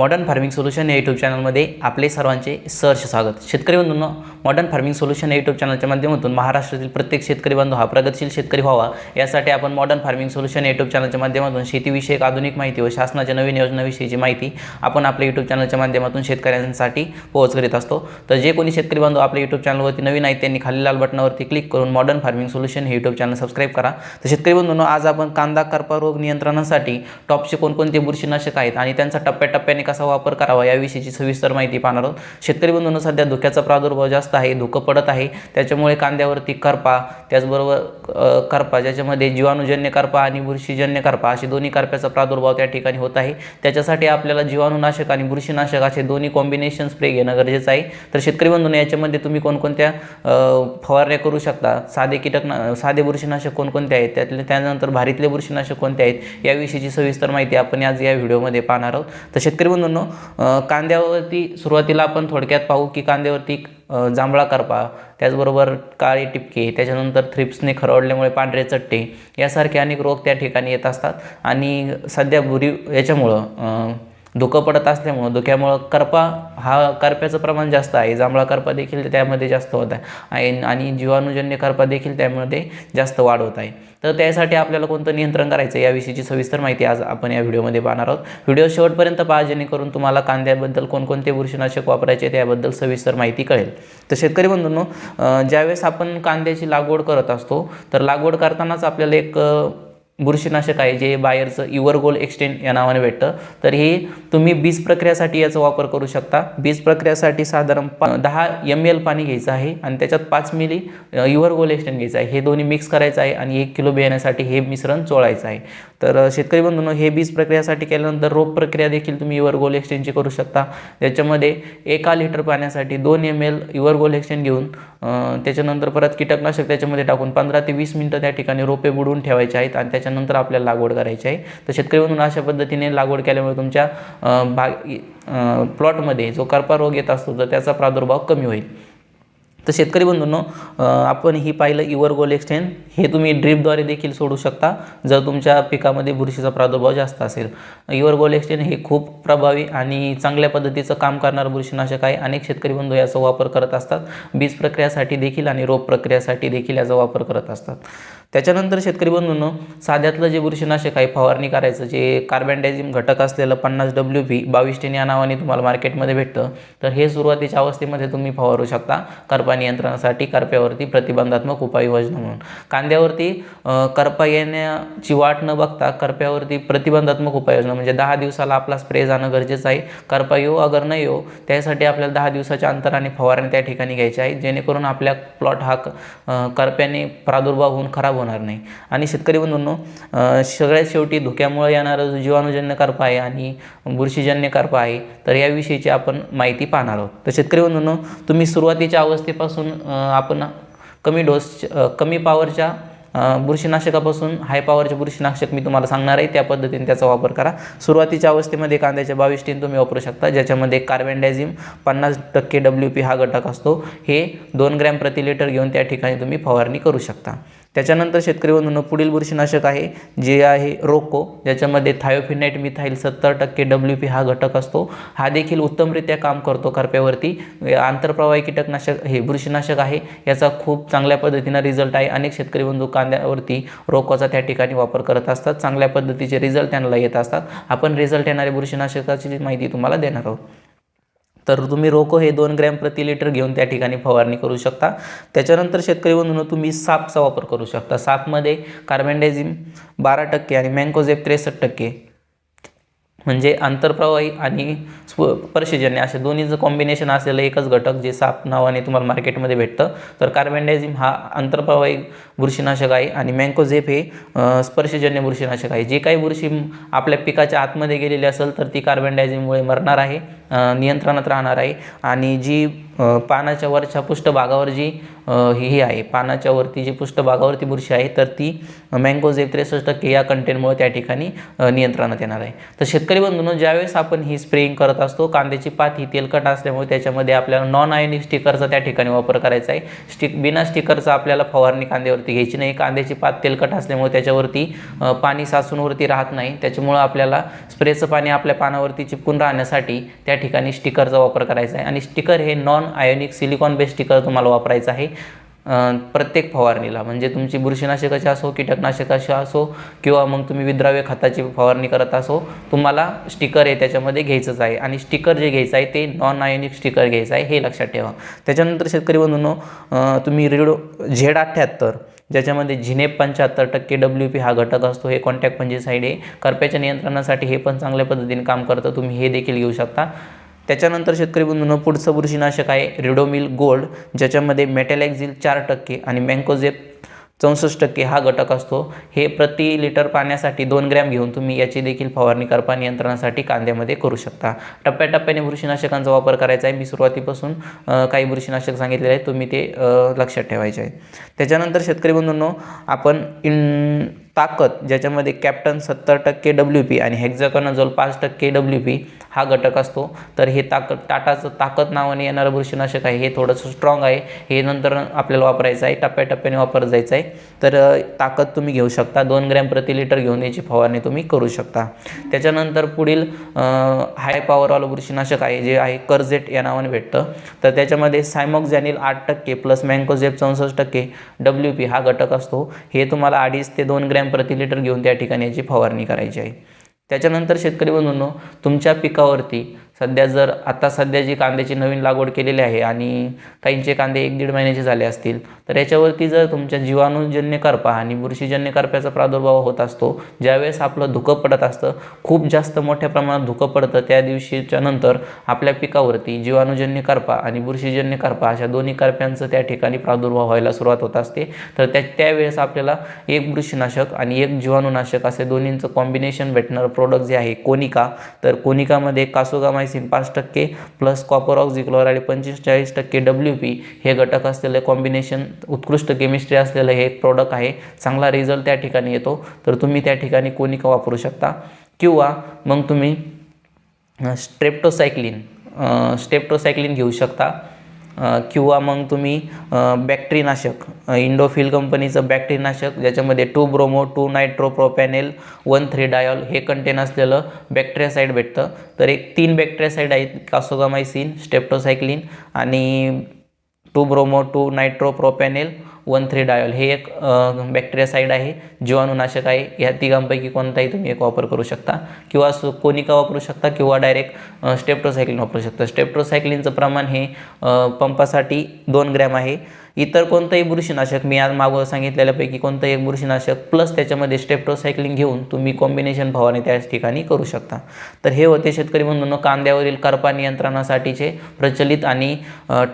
Modern farming solution या YouTube चॅनलमध्ये आपले सर्वांचे सहर्ष स्वागत. शेतकरी बंधूंनो मॉडर्न फार्मिंग सोल्युशन या यूट्यूब चॅनलच्या माध्यमातून महाराष्ट्रातील प्रत्येक शेतकरी बांधव हा प्रगतशील शेतकरी व्हावा. यासाठी आपण मॉडर्न फार्मिंग सोल्युशन या यूट्यूब चॅनलच्या माध्यमातून शेतीविषयक आधुनिक माहिती व शासनाच्या नवीन योजनाविषयीची माहिती आपण आपल्या यूट्यूब चॅनलच्या माध्यमातून शेतकऱ्यांसाठी पोहोच करीत असतो. तर जे कोणी शेतकरी बांधव आपल्या यूट्यूब चॅनलवरती नवीन आहेत त्यांनी खाली लाल बटनावरती क्लिक करून मॉडर्न फार्मिंग सोल्युशन हे यूट्यूब चॅनल सबस्क्राईब करा. तर शेतकरी बंधूंनो आज आपण कांदा करपा रोग नियंत्रणासाठी टॉपचे कोणकोणते बुरशीनाशक आहेत आणि त्यांचा टप्प्याटप्प्याने कसा वापर करावा याविषयीची सविस्तर माहिती पाहणार आहोत. शेतकरी बंधूंना सध्या धुक्याचा प्रादुर्भाव जास्त आहे धुकं पडत आहे. त्याच्यामुळे कांद्यावरती करपा त्याचबरोबर करपा ज्याच्यामध्ये जीवाणूजन्य करपा आणि बुरशीजन्य करपा असे दोन्ही करप्याचा प्रादुर्भाव त्या ठिकाणी होत आहे. त्याच्यासाठी आपल्याला जीवाणूनाशक आणि बुरशीनाशक असे दोन्ही कॉम्बिनेशन स्प्रे घेणं गरजेचं आहे. तर शेतकरी बंधूंना याच्यामध्ये तुम्ही कोणकोणत्या फवारण्या करू शकता? साधे कीटकना साधे बुरशीनाशक कोणकोणते आहेत? त्यातले त्यानंतर भारीतले बुरशीनाशक कोणते आहेत? याविषयीची सविस्तर माहिती आपण आज या व्हिडिओमध्ये पाहणार आहोत. तर शेतकरी बंधूंनो कांद्यावरती सुरुवातीला आपण थोडक्यात पाहू की कांद्यावरती जांभळा करपा त्याचबरोबर काळे टिपके त्याच्यानंतर थ्रिप्सने खरवडल्यामुळे पांढरे चट्टे यासारखे अनेक रोग त्या ठिकाणी येत असतात. आणि सध्या बुरी याच्यामुळं धुकं पडत असल्यामुळं धुक्यामुळं करपा हा करप्याचं प्रमाण जास्त आहे. जांभळा करपा देखील त्यामध्ये जास्त होत आहे. आणि जीवाणूजन्य करपा देखील त्यामध्ये जास्त वाढ होत आहे. तर त्यासाठी आपल्याला कोणतं नियंत्रण करायचं याविषयीची सविस्तर माहिती आज आपण या व्हिडिओमध्ये पाहणार आहोत. व्हिडिओ शेवटपर्यंत पहा जेणेकरून तुम्हाला कांद्याबद्दल कोणकोणते बुरशीनाशक वापरायचे त्याबद्दल सविस्तर माहिती कळेल. तर शेतकरी बंधूंनो ज्यावेळेस आपण कांद्याची लागवड करत असतो तर लागवड करतानाच आपल्याला एक बुरशीनाशक आहे जे बायरचं इवरगोल गोल एक्सटेंड या नावाने भेटतं. तर हे तुम्ही बीज प्रक्रियासाठी याचा वापर करू शकता. बीज प्रक्रियासाठी साधारण प दहा एम एल पाणी घ्यायचं आहे आणि त्याच्यात पाच मिली इवरगोल गोल एक्सटेंड घ्यायचं आहे. हे दोन्ही मिक्स करायचं आहे आणि एक किलो बियाण्यासाठी हे मिश्रण चोळायचं आहे. तर शेतकरी बंधूंनो हे बीज प्रक्रियासाठी केल्यानंतर रोप प्रक्रिया देखील तुम्ही इवरगोल एक्सटेंडची करू शकता. त्याच्यामध्ये एका लिटर पाण्यासाठी दोन एम एल इवरगोल एक्सटेंड घेऊन त्याच्यानंतर परत कीटकनाशक त्याच्यामध्ये टाकून पंधरा ते वीस मिनटं त्या ठिकाणी रोपे बुडवून ठेवायचे आहेत आणि त्याच्या त्याच्यानंतर आपल्याला लागवड करायची आहे. तर शेतकरी म्हणून अशा पद्धतीने लागवड केल्यामुळे तुमच्या बाग प्लॉटमध्ये जो करपा रोग येत असतो तर त्याचा प्रादुर्भाव कमी होईल. तर शेतकरी बंधूंनो आपण ही पाहिलं इवर गोल एक्सटेन हे तुम्ही ड्रीपद्वारे देखील सोडू शकता जर तुमच्या पिकामध्ये बुरशीचा प्रादुर्भाव जास्त असेल. इवर गोल एक्सटेन हे खूप प्रभावी आणि चांगल्या पद्धतीचं काम करणारं बुरशीनाशक आहे. अनेक शेतकरी बंधू याचा वापर करत असतात. बीज प्रक्रियासाठी देखील आणि रोप प्रक्रियासाठी देखील याचा वापर करत असतात. त्याच्यानंतर शेतकरी बंधूंनो साध्यातलं जे बुरशीनाशक आहे फवारणी करायचं जे कार्बनडायझिम घटक असलेलं पन्नास डब्ल्यू पी बावीस टेन या नावाने तुम्हाला मार्केटमध्ये भेटतं. तर हे सुरुवातीच्या अवस्थेमध्ये तुम्ही फवारू शकता. करपा नियंत्रणासाठी करप्यावरती प्रतिबंधात्मक उपाययोजना म्हणून. कांद्यावरती करपा येण्याची वाट न बघता करप्यावरती प्रतिबंधात्मक उपाययोजना म्हणजे दहा दिवसाला आपला स्प्रे जाणं गरजेचं आहे. करपा येऊ अगर न येऊ त्यासाठी आपल्याला दहा दिवसाच्या अंतराने फवारणी त्या ठिकाणी घ्यायची आहे. जेणेकरून आपल्या प्लॉट हा क- करप्याने प्रादुर्भाव होऊन खराब होणार नाही. आणि शेतकरी बंधूंनो सगळ्यात शेवटी धुक्यामुळे येणारं जो जीवाणूजन्य करपा आहे आणि बुरशीजन्य करपा आहे तर याविषयीची आपण माहिती पाहणार आहोत. तर शेतकरी बंधूंनो तुम्ही सुरुवातीच्या अवस्थेत अ, आपण कमी डोस कमी पॉवरच्या बुरशीनाशकापासून हाय पॉवरचे बुरशीनाशक मी तुम्हाला सांगणार आहे. त्या पद्धतीने त्याचा वापर करा. सुरुवातीच्या अवस्थेमध्ये कांद्याच्या बावीस टीन तुम्ही वापरू शकता ज्याच्यामध्ये कार्बनडायझिम पन्नास टक्के डब्ल्यू पी हा घटक असतो. हे दोन ग्रॅम प्रति लिटर घेऊन त्या ठिकाणी तुम्ही फवारणी करू शकता. त्याच्यानंतर शेतकरी बंधूंनो पुढील बुरशीनाशक आहे जे आहे रोको ज्याच्यामध्ये थायोफिनाईट मिथाईल सत्तर टक्के डब्ल्यू पी हा घटक असतो. हा देखील उत्तमरित्या काम करतो करप्यावरती. आंतरप्रवाही कीटकनाशक हे बुरशीनाशक आहे याचा खूप चांगल्या पद्धतीनं रिझल्ट आहे. अनेक शेतकरी बंधू कांद्यावरती रोकोचा त्या ठिकाणी वापर करत असतात. चांगल्या पद्धतीचे रिझल्ट त्यांना येत असतात. आपण रिझल्ट येणारे बुरशीनाशकाची माहिती तुम्हाला देणार आहोत. तर तुम्ही रोको हे दोन ग्रॅम प्रति लिटर घेऊन त्या ठिकाणी फवारणी करू शकता. त्याच्यानंतर शेतकरी बंधूंनो तुम्ही सापचा वापर करू शकता. सापमध्ये कार्बनडायझिम बारा टक्के आणि मँकोझेप त्रेसष्ट टक्के. म्हणजे आंतरप्रवाही आणि स्व पर्शिजन्य असे दोन्हीचं कॉम्बिनेशन असलेलं एकच घटक जे साप नावाने तुम्हाला मार्केटमध्ये भेटतं तर कार्बनडायझिम हा आंतरप्रवाही बुरशीनाशक आहे आणि मँकोझेप हे स्पर्शजन्य बुरशीनाशक आहे. जे काही बुरशी आपल्या पिकाच्या आतमध्ये गेलेली असेल तर ती कार्बनडायझिममुळे मरणार आहे. नियंत्रणात राहणार आहे. आणि जी पानाच्या वरच्या पृष्ठभागावर जी ही आहे पानाच्या वरती जी पृष्ठभागावरती बुरशी आहे तर ती मँगोझेब त्रेसष्ट टक्के या कंटेंटमुळे त्या ठिकाणी नियंत्रणात येणार आहे. तर शेतकरी बंधूंनो ज्यावेळेस आपण ही स्प्रेइंग करत असतो कांद्याची पात ही तेलकट असल्यामुळे त्याच्यामध्ये आपल्याला नॉन आयनिक स्टिकरचा त्या ठिकाणी वापर करायचा आहे. स्टिक बिना स्टिकरचा आपल्याला फवारणी कांद्यावरती घ्यायची नाही. कांद्याची पात तेलकट असल्यामुळे त्याच्यावरती पाणी सासूनवरती राहत नाही. त्याच्यामुळं आपल्याला स्प्रेचं पाणी आपल्या पानावरती चिपकून राहण्यासाठी त्या ठिकाणी स्टिकरचा वापर करायचा आहे. आणि स्टिकर हे non ionic silicone based sticker तुम्हाला वापरायचं आहे. प्रत्येक फवारणीला. म्हणजे तुमची बुरशीनाशकाची असो कीटकनाशकाची असो किंवा मग तुम्ही विद्राव्य खताची फवारणी करत असो तुम्हाला स्टिकर हे त्याच्यामध्ये घ्यायचंच आहे. आणि स्टिकर जे घ्यायचं आहे ते नॉन आयोनिक स्टिकर घ्यायचं आहे हे लक्षात ठेवा. त्याच्यानंतर शेतकरी बंधूंनो तुम्ही रेडो झेड अठ्ठ्याहत्तर ज्याच्यामध्ये झिनेप पंच्याहत्तर टक्के डब्ल्यू पी हा घटक असतो हे कॉन्टॅक्ट म्हणजे फंजीसाईड आहे. करप्याच्या नियंत्रणासाठी हे पण चांगल्या पद्धतीने काम करतं तुम्ही हे देखील घेऊ शकता. त्याच्यानंतर शेतकरी बंधूंनो पुढचं बुरशीनाशक आहे रिडोमिल गोल्ड ज्याच्यामध्ये मेटॅलॅक्झिल चार टक्के आणि मँकोझेप चौसष्ट टक्के हा घटक असतो. हे प्रति लिटर पाण्यासाठी दोन ग्रॅम घेऊन तुम्ही याची देखील फवारणी करपा नियंत्रणासाठी कांद्यामध्ये करू शकता. टप्प्याटप्प्याने बुरशीनाशकांचा वापर करायचा आहे. मी सुरुवातीपासून काही बुरशीनाशक सांगितलेले आहेत. तुम्ही ते लक्षात ठेवायचे आहे. त्याच्यानंतर शेतकरी बंधूंनो आपण इन ताकद ज्याच्यामध्ये कॅप्टन सत्तर टक्के डब्ल्यू पी आणि हेक्झाकॉनाझोल पाच टक्के डब्ल्यू पी हा घटक असतो. तर हे ताकद टाटाचं ताकद नावाने येणारं बुरशीनाशक आहे. हे थोडंसं स्ट्रॉंग आहे. हे नंतर आपल्याला वापरायचं आहे. टप्प्याटप्प्याने वापर जायचं आहे. तर ताकद तुम्ही घेऊ शकता. दोन ग्रॅम प्रति लिटर घेऊन याची फवारणी तुम्ही करू शकता. त्याच्यानंतर पुढील हाय पॉवरवालं बुरशीनाशक आहे जे आहे कर्जेट या नावाने भेटतं. तर त्याच्यामध्ये सायमॉक्झॅनिल आठ टक्के प्लस मँकोझेप चौसष्ट टक्के डब्ल्यू पी हा घटक असतो. हे तुम्हाला अडीच ते दोन ग्रॅम प्रति लिटर घेऊन त्या ठिकाणी याची फवारणी करायची आहे. त्याच्यानंतर शेतकरी बंधूंनो तुमच्या पिकावरती सध्या जर आता सध्या जी कांद्याची नवीन लागवड केलेली आहे आणि काहींचे कांदे एक दीड महिन्याचे झाले असतील तर याच्यावरती जर तुमच्या जीवाणूजन्य करपा आणि बुरशीजन्य करप्याचा प्रादुर्भाव होत असतो ज्यावेळेस आपलं धुकं पडत असतं खूप जास्त मोठ्या प्रमाणात धुकं पडतं त्या दिवशीच्या नंतर आपल्या पिकावरती जीवाणूजन्य करपा आणि बुरशीजन्य करपा अशा दोन्ही करप्यांचं त्या ठिकाणी प्रादुर्भाव व्हायला सुरुवात होत असते. तर त्या त्यावेळेस आपल्याला एक बुरशीनाशक आणि एक जीवाणूनाशक असे दोन्हींचं कॉम्बिनेशन भेटणारं प्रोडक्ट जे आहे कोनिका. तर कोनिकामध्ये मायसिन पाच टक्के प्लस कॉपर ऑक्झिक्लोराईड पंचेचाळीस टक्के डब्ल्यू पी हे घटक असलेले कॉम्बिनेशन उत्कृष्ट केमिस्ट्री असलेलं हे एक प्रोडक्ट आहे. चांगला रिझल्ट त्या ठिकाणी येतो. तर तुम्ही त्या ठिकाणी कोणी का वापरू शकता? किंवा मग तुम्ही स्ट्रेप्टोसायक्लिन स्टेप्टोसायक्लिन घेऊ शकता. किंवा मग तुम्ही बॅक्टरीनाशक इंडोफिल कंपनीचं बॅक्टरीनाशक ज्याच्यामध्ये two bromo two nitropropane one three diol हे कंटेन असलेलं बॅक्टेरियासाईड भेटतं. तर एक तीन बॅक्टेरियासाईड आहेत कासोगामायसिन स्टेप्टोसायक्लिन आणि two bromo two nitropropane one three diol हे एक बॅक्टेरियासाईड आहे जीवाणूनाशक आहे. या तिघांपैकी कोणताही तुम्ही एक वापर करू शकता. किंवा सु कोनिका वापरू शकता किंवा डायरेक्ट स्टेप्टोसायक्लिन वापरू शकता. स्टेप्टोसायक्लिनचं प्रमाण हे पंपासाठी दोन ग्रॅम आहे. इतर कोणतंही बुरशीनाशक मी आज मागवं सांगितलेल्यापैकी कोणतंही एक बुरशीनाशक प्लस त्याच्यामध्ये स्टेप्टोसायक्लिंग घेऊन तुम्ही कॉम्बिनेशन भावाने त्याच ठिकाणी करू शकता. तर हे होते शेतकरी बंधूंनो कांद्यावरील करपा नियंत्रणासाठीचे प्रचलित आणि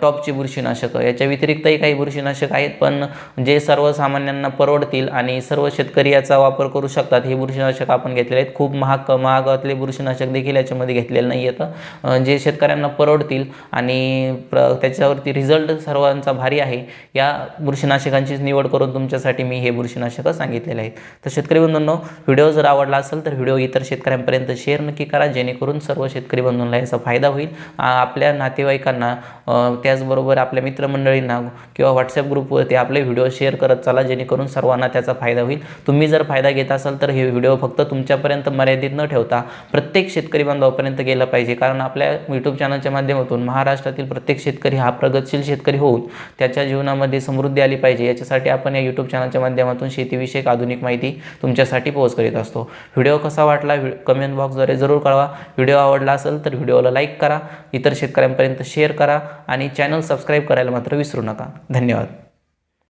टॉपची बुरशीनाशकं. याच्या व्यतिरिक्तही काही बुरशीनाशक आहेत पण जे सर्वसामान्यांना परवडतील आणि सर्व शेतकरी याचा वापर करू शकतात हे बुरशीनाशक आपण घेतलेले आहेत. खूप महाग महागातले बुरशीनाशक देखील याच्यामध्ये घेतलेलं नाही येतं जे शेतकऱ्यांना परवडतील आणि प्र त्याच्यावरती रिझल्ट सर्वांचा भारी आहे या बुरशीनाशकांचीच निवड करून तुमच्यासाठी मी हे बुरशीनाशकं सांगितलेले आहेत. तर शेतकरी बंधूंनो व्हिडिओ जर आवडला असेल तर व्हिडिओ इतर शेतकऱ्यांपर्यंत शेअर नक्की करा जेणेकरून सर्व शेतकरी बंधूंना याचा फायदा होईल. आपल्या नातेवाईकांना त्याचबरोबर आपल्या मित्रमंडळींना किंवा व्हॉट्सअप ग्रुपवरती आपले व्हिडिओ शेअर करत चला जेणेकरून सर्वांना त्याचा फायदा होईल. तुम्ही जर फायदा घेत असाल तर हे व्हिडिओ फक्त तुमच्यापर्यंत मर्यादित न ठेवता प्रत्येक शेतकरी बांधवापर्यंत गेला पाहिजे. कारण आपल्या यूट्यूब चॅनलच्या माध्यमातून महाराष्ट्रातील प्रत्येक शेतकरी हा प्रगतशील शेतकरी होऊन त्याच्या जीवनामध्ये समृद्धी आली पाहिजे याच्यासाठी आपण या यूट्यूब चॅनलच्या माध्यमातून शेतीविषयक आधुनिक माहिती तुमच्यासाठी पोहोच करीत असतो. व्हिडिओ कसा वाटला? कमेंट बॉक्सद्वारे जरूर कळवा. व्हिडिओ आवडला असेल तर व्हिडिओला लाईक करा. इतर शेतकऱ्यांपर्यंत शेअर करा आणि चॅनल सबस्क्राईब करायला मात्र विसरू नका. धन्यवाद.